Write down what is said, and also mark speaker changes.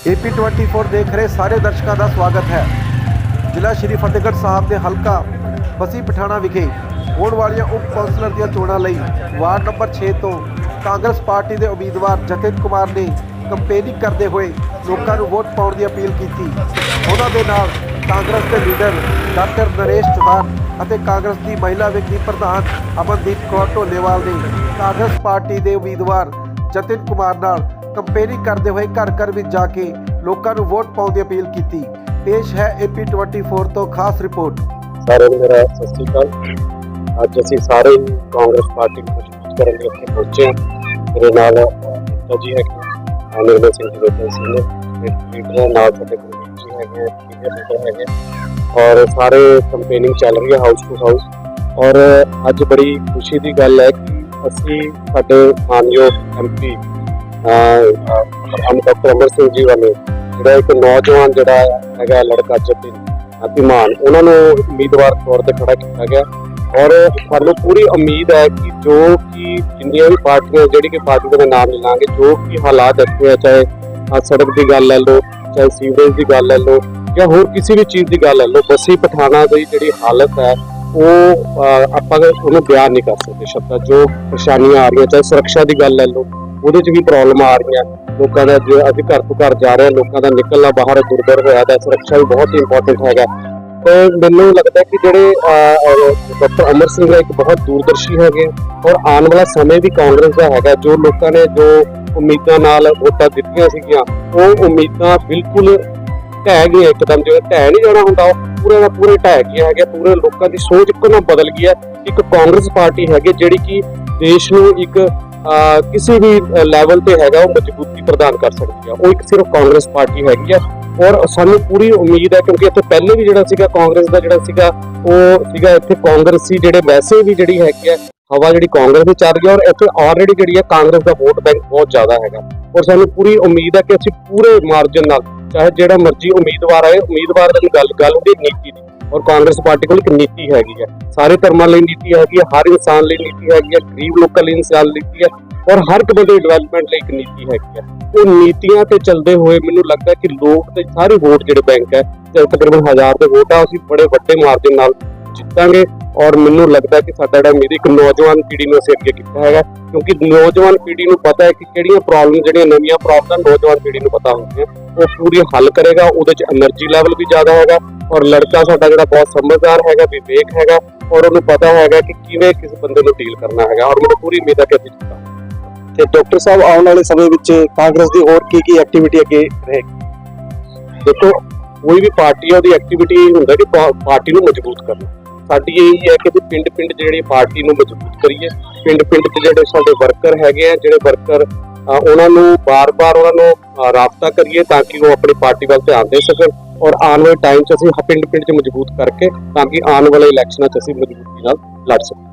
Speaker 1: AP 24 ਦੇਖ ਰਹੇ ਸਾਰੇ ਦਰਸ਼ਕਾਂ ਦਾ ਸਵਾਗਤ ਹੈ। ਜ਼ਿਲ੍ਹਾ ਸ਼੍ਰੀ ਫਤਿਹਗੜ੍ਹ ਸਾਹਿਬ ਦੇ ਹਲਕਾ ਬਸੀ ਪਠਾਣਾ ਵਿਖੇ ਹੋਣ ਵਾਲੀਆਂ ਉਪ ਕੌਂਸਲਰ ਦੀਆਂ ਚੋਣਾਂ ਲਈ ਵਾਰਡ ਨੰਬਰ 6 ਤੋਂ ਕਾਂਗਰਸ ਪਾਰਟੀ ਦੇ ਉਮੀਦਵਾਰ ਜਤਿਨ ਕੁਮਾਰ ਨੇ ਕੰਪੇਨਿੰਗ ਕਰਦੇ ਹੋਏ ਲੋਕਾਂ ਨੂੰ ਵੋਟ ਪਾਉਣ ਦੀ ਅਪੀਲ ਕੀਤੀ। ਉਹਨਾਂ ਦੇ ਨਾਲ ਕਾਂਗਰਸ ਦੇ ਲੀਡਰ ਡਾਕਟਰ ਨਰੇਸ਼ ਚੌਹਾਨ ਅਤੇ ਕਾਂਗਰਸ ਦੀ ਮਹਿਲਾ ਵਿੰਗ ਦੀ ਪ੍ਰਧਾਨ ਅਮਨਦੀਪ ਕੌਰ ਢੋਲੇਵਾਲ ਨੇ ਕਾਂਗਰਸ ਪਾਰਟੀ ਦੇ ਉਮੀਦਵਾਰ ਜਤਿਨ ਕੁਮਾਰ ਨਾਲ ਕੰਪੇਨਿੰਗ ਕਰਦੇ ਹੋਏ ਘਰ ਘਰ ਵਿੱਚ ਜਾ ਕੇ ਲੋਕਾਂ ਨੂੰ ਵੋਟ ਪਾਉਣ ਦੀ ਅਪੀਲ ਕੀਤੀ। ਪੇਸ਼ ਹੈ ਏਪੀ 24 ਤੋਂ ਖਾਸ ਰਿਪੋਰਟ।
Speaker 2: ਸਾਰਿਆਂ ਨੂੰ ਮੇਰਾ ਸਤਿ ਸ਼੍ਰੀ ਅਕਾਲ। ਅੱਜ ਅਸੀਂ ਸਾਰੇ ਹੀ ਕਾਂਗਰਸ ਪਾਰਟੀ ਨੂੰ ਮਜ਼ਬੂਤ ਕਰਨ ਲਈ ਇੱਥੇ ਪਹੁੰਚੇ ਹਾਂ। ਮੇਰੇ ਨਾਲ ਅਮਿਤਾ ਜੀ ਹੈਗੇ ਅਮਰਿੰਦਰ ਸਿੰਘ ਜੀ ਬੇਟਾ ਸਿੰਘ ਨੇ ਲੀਡਰ ਨਾਲ ਸਾਡੇ ਗੁਰਮੀਤ ਜੀ ਹੈਗੇ ਸੀਨੀਅਰ ਲੀਡਰ ਹੈਗੇ ਔਰ ਸਾਰੇ ਕੰਪੇਨਿੰਗ ਚੱਲ ਰਹੀ ਹੈ ਹਾਊਸ ਟੂ ਹਾਊਸ ਔਰ ਅੱਜ ਬੜੀ ਖੁਸ਼ੀ ਦੀ ਗੱਲ ਹੈ ਕਿ ਅਸੀਂ ਸਾਡੇ ਮਾਨਯੋਗ ਐਮਪੀ ਅਮ ਡਾਕਟਰ ਅਮਰ ਸਿੰਘ ਜੀ ਵੱਲੋਂ ਜਿਹੜਾ ਇੱਕ ਨੌਜਵਾਨ ਜਿਹੜਾ ਹੈਗਾ ਲੜਕਾ ਜਤਿਨ ਅਭਿਮਾਨ, ਉਹਨਾਂ ਨੂੰ ਉਮੀਦਵਾਰ ਤੌਰ ਤੇ ਖੜਾ ਕੀਤਾ ਗਿਆ। ਔਰ ਸਾਨੂੰ ਪੂਰੀ ਉਮੀਦ ਹੈ ਕਿ ਜੋ ਕਿ ਜਿੰਨੀਆਂ ਵੀ ਪਾਰਟੀਆਂ, ਜਿਹੜੀ ਕਿ ਪਾਰਟੀ ਦੇ ਮੈਂ ਨਾਮ ਨਹੀਂ ਲਾਂਗੇ ਜੋ ਕਿ ਹਾਲਾਤ ਇੱਥੇ ਆ, ਚਾਹੇ ਆਹ ਸੜਕ ਦੀ ਗੱਲ ਲੈ ਲਓ, ਚਾਹੇ ਸੀਵਰੇਜ ਦੀ ਗੱਲ ਲੈ ਲਓ, ਜਾਂ ਹੋਰ ਕਿਸੇ ਵੀ ਚੀਜ਼ ਦੀ ਗੱਲ ਲੈ ਲਓ, ਬਸੀ ਪਠਾਣਾ ਦੀ ਜਿਹੜੀ ਹਾਲਤ ਹੈ, ਉਹ ਆਪਾਂ ਉਹਨੂੰ ਬਿਆਨ ਨਹੀਂ ਕਰ ਸਕਦੇ ਸ਼ਬਦਾਂ, ਜੋ ਪਰੇਸ਼ਾਨੀਆਂ ਆ ਰਹੀਆਂ, ਚਾਹੇ ਸੁਰੱਖਿਆ ਦੀ ਗੱਲ ਲੈ ਲਓ ਉਹਦੇ 'ਚ ਵੀ ਪ੍ਰੋਬਲਮ ਆ ਰਹੀਆਂ। ਲੋਕਾਂ ਦਾ ਜੋ ਅਸੀਂ ਘਰ ਤੋਂ ਘਰ ਜਾ ਰਹੇ ਲੋਕਾਂ ਦਾ ਨਿਕਲਣਾ ਬਾਹਰ ਦੁਰਦਰ ਹੋਇਆ ਦਾ ਸੁਰੱਖਿਆ ਵੀ ਬਹੁਤ ਇੰਪੋਰਟੈਂਟ ਹੈਗਾ। ਤੇ ਮੈਨੂੰ ਲੱਗਦਾ ਕਿ ਜਿਹੜੇ ਡਾਕਟਰ ਅਮਰ ਸਿੰਘ ਇੱਕ ਬਹੁਤ ਦੂਰਦਰਸ਼ੀ ਹੈਗੇ ਔਰ ਆਉਣ ਵਾਲਾ ਸਮੇਂ ਵੀ ਕਾਂਗਰਸ ਦਾ ਹੈਗਾ। ਜੋ ਲੋਕਾਂ ਨੇ ਜੋ ਉਮੀਦਾਂ ਨਾਲ ਵੋਟਾਂ ਦਿੱਤੀਆਂ ਸੀਗੀਆਂ, ਉਹ ਉਮੀਦਾਂ ਬਿਲਕੁਲ ਢਹਿ ਗਈਆਂ ਇੱਕਦਮ। ਜਿਵੇਂ ਢਹਿ ਨਹੀਂ ਜਾਣਾ ਹੁੰਦਾ, ਉਹ ਪੂਰੇ ਦਾ ਪੂਰੇ ਢਹਿ ਗਿਆ ਹੈਗੇ ਪੂਰੇ ਲੋਕਾਂ ਦੀ ਸੋਚ ਇੱਕੋ ਨਾ ਬਦਲ ਗਈ ਹੈ। ਇੱਕ ਕਾਂਗਰਸ ਪਾਰਟੀ ਹੈਗੀ ਜਿਹੜੀ ਕਿ ਦੇਸ਼ ਨੂੰ ਇੱਕ ਕਿਸੇ ਵੀ ਲੈਵਲ ਤੇ ਹੈਗਾ, ਉਹ ਮਜ਼ਬੂਤੀ ਪ੍ਰਦਾਨ ਕਰ ਸਕਦੀ ਹੈ ਉਹ ਇੱਕ ਸਿਰਫ ਕਾਂਗਰਸ ਪਾਰਟੀ ਹੈਗੀ ਹੈ ਔਰ ਸਾਨੂੰ ਪੂਰੀ ਉਮੀਦ ਹੈ, ਕਿਉਂਕਿ ਇੱਥੇ ਪਹਿਲੇ ਵੀ ਜਿਹੜਾ ਸੀਗਾ ਕਾਂਗਰਸ ਦਾ ਜਿਹੜਾ ਸੀਗਾ, ਉਹ ਸੀਗਾ ਇੱਥੇ ਕਾਂਗਰਸੀ ਜਿਹੜੇ ਵੈਸੇ ਵੀ ਜਿਹੜੀ ਹੈਗੀ ਹੈ ਹਵਾ ਜਿਹੜੀ ਕਾਂਗਰਸ ਦੇ ਚੱਲ ਰਹੀ ਔਰ ਇੱਥੇ ਆਲਰੇਡੀ ਜਿਹੜੀ ਹੈ ਕਾਂਗਰਸ ਦਾ ਵੋਟ ਬੈਂਕ ਬਹੁਤ ਜ਼ਿਆਦਾ ਹੈਗਾ। ਔਰ ਸਾਨੂੰ ਪੂਰੀ ਉਮੀਦ ਹੈ ਕਿ ਅਸੀਂ ਪੂਰੇ ਮਾਰਜਨ ਨਾਲ, ਚਾਹੇ ਜਿਹੜਾ ਮਰਜ਼ੀ ਉਮੀਦਵਾਰ ਆਏ, ਉਮੀਦਵਾਰ ਦੀ ਗੱਲ ਗੱਲ ਹੁੰਦੀ ਨੀਤੀ ਦੀ। ਔਰ ਕਾਂਗਰਸ ਪਾਰਟੀ ਕੋਲ ਇੱਕ ਨੀਤੀ ਹੈਗੀ ਹੈ। ਸਾਰੇ ਧਰਮਾਂ ਲਈ ਨੀਤੀ ਹੈਗੀ ਹੈ, ਹਰ ਇਨਸਾਨ ਲਈ ਨੀਤੀ ਹੈਗੀ ਹੈ, ਗਰੀਬ ਲੋਕਾਂ ਲਈ ਇਨਸਾਨ ਨੀਤੀ ਹੈ ਔਰ ਹਰ ਇੱਕ ਬੰਦੇ ਡਿਵੈਲਪਮੈਂਟ ਲਈ ਇੱਕ ਨੀਤੀ ਹੈਗੀ ਹੈ। ਉਹ ਨੀਤੀਆਂ ਤੇ ਚੱਲਦੇ ਹੋਏ ਮੈਨੂੰ ਲੱਗਦਾ ਕਿ ਲੋਕ ਤੇ ਸਾਰੇ ਵੋਟ ਜਿਹੜੇ ਬੈਂਕ ਹੈ ਤੇ ਤਕਰੀਬਨ ਹਜ਼ਾਰ ਦੇ ਵੋਟ ਆ, ਅਸੀਂ ਬੜੇ ਵੱਡੇ ਮਾਰਜਨ ਨਾਲ ਜਿੱਤਾਂਗੇ ਔਰ ਮੈਨੂੰ ਲੱਗਦਾ ਕਿ ਸਾਡਾ ਜਿਹੜਾ ਮੇਰੀ ਇੱਕ ਨੌਜਵਾਨ ਪੀੜ੍ਹੀ ਨੂੰ ਅਸੀਂ ਅੱਗੇ ਕੀਤਾ ਹੈਗਾ। ਕਿਉਂਕਿ ਨੌਜਵਾਨ ਪੀੜ੍ਹੀ ਨੂੰ ਪਤਾ ਹੈ ਕਿ ਕਿਹੜੀਆਂ ਪ੍ਰੋਬਲਮ ਜਿਹੜੀਆਂ ਨਵੀਆਂ ਪ੍ਰੋਬਲਮਾਂ ਨੌਜਵਾਨ ਪੀੜ੍ਹੀ ਨੂੰ ਪਤਾ ਹੁੰਦੀਆਂ, ਉਹ ਪੂਰੀ ਹੱਲ ਕਰੇਗਾ, ਉਹਦੇ ਚ એનર્ਜੀ ਲੈਵਲ ਵੀ ਜ਼ਿਆਦਾ ਹੋਗਾ ਔਰ ਲੜਕਾ ਸਾਡਾ ਜਿਹੜਾ ਬਹੁਤ ਸਮਝਦਾਰ ਹੈਗਾ ਵਿਵੇਕ ਹੈਗਾ ਔਰ ਉਹਨੂੰ ਪਤਾ ਹੈਗਾ ਕਿ ਕਿਵੇਂ ਕਿਸ ਬੰਦੇ ਨੂੰ ਡੀਲ ਕਰਨਾ ਹੈਗਾ ਔਰ ਮੈਨੂੰ ਪੂਰੀ ਉਮੀਦ ਹੈ ਕਿ ਅਸੀਂ ਜਿੱਤਾਂਗੇ।
Speaker 3: ਤੇ ਡਾਕਟਰ ਸਾਹਿਬ ਆਉਣ ਵਾਲੇ ਸਮੇਂ ਵਿੱਚ ਕਾਂਗਰਸ ਦੀ ਹੋਰ ਕੀ ਕੀ ਐਕਟੀਵਿਟੀ ਅੱਗੇ ਰਹੇਗੀ?
Speaker 2: ਦੇਖੋ ਕੋਈ ਵੀ ਪਾਰਟੀ ਆ ਉਹਦੀ ਐਕਟੀਵਿਟੀ ਹੁੰਦਾ ਕਿ ਪਾਰਟੀ ਨੂੰ ਮਜ਼ਬੂਤ ਕਰਨਾ। ਸਾਡੀ ਇਹ ਹੈ ਕਿ ਪਿੰਡ ਪਿੰਡ ਜਿਹੜੀ ਪਾਰਟੀ ਨੂੰ ਮਜ਼ਬੂਤ ਕਰੀਏ। ਪਿੰਡ ਪਿੰਡ 'ਚ ਜਿਹੜੇ ਸਾਡੇ ਵਰਕਰ ਹੈਗੇ ਆ ਜਿਹੜੇ ਵਰਕਰ ਉਹਨਾਂ ਨੂੰ ਬਾਰ-ਬਾਰ ਉਹਨਾਂ ਨੂੰ ਰਾਬਤਾ ਕਰੀਏ ਤਾਂ ਕਿ ਉਹ ਆਪਣੀ ਪਾਰਟੀ ਵੱਲ ਧਿਆਨ ਦੇ ਸਕਣ ਔਰ ਆਉਣ ਵਾਲੇ ਟਾਈਮ 'ਚ ਅਸੀਂ ਪਿੰਡ ਪਿੰਡ 'ਚ ਮਜ਼ਬੂਤ ਕਰਕੇ ਤਾਂ ਕਿ ਆਉਣ ਵਾਲੇ ਇਲੈਕਸ਼ਨਾਂ 'ਚ ਅਸੀਂ ਮਜ਼ਬੂਤੀ ਨਾਲ ਲੜ ਸਕੀਏ।